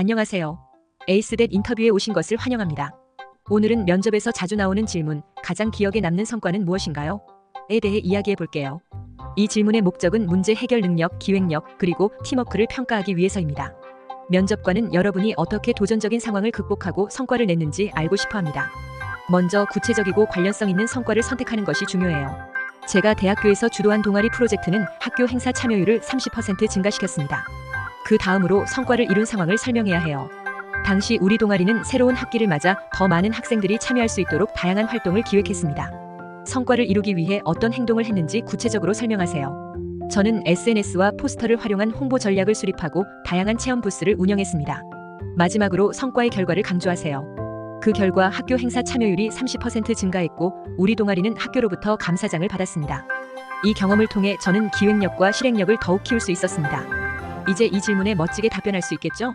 안녕하세요. 에이스댓 인터뷰에 오신 것을 환영합니다. 오늘은 면접에서 자주 나오는 질문, 가장 기억에 남는 성과는 무엇인가요? 에 대해 이야기해 볼게요. 이 질문의 목적은 문제 해결 능력, 기획력, 그리고 팀워크를 평가하기 위해서입니다. 면접관은 여러분이 어떻게 도전적인 상황을 극복하고 성과를 냈는지 알고 싶어 합니다. 먼저 구체적이고 관련성 있는 성과를 선택하는 것이 중요해요. 제가 대학교에서 주도한 동아리 프로젝트는 학교 행사 참여율을 30% 증가시켰습니다. 그 다음으로 성과를 이룬 상황을 설명해야 해요. 당시 우리 동아리는 새로운 학기를 맞아 더 많은 학생들이 참여할 수 있도록 다양한 활동을 기획했습니다. 성과를 이루기 위해 어떤 행동을 했는지 구체적으로 설명하세요. 저는 SNS와 포스터를 활용한 홍보 전략을 수립하고 다양한 체험 부스를 운영했습니다. 마지막으로 성과의 결과를 강조하세요. 그 결과 학교 행사 참여율이 30% 증가했고 우리 동아리는 학교로부터 감사장을 받았습니다. 이 경험을 통해 저는 기획력과 실행력을 더욱 키울 수 있었습니다. 이제 이 질문에 멋지게 답변할 수 있겠죠?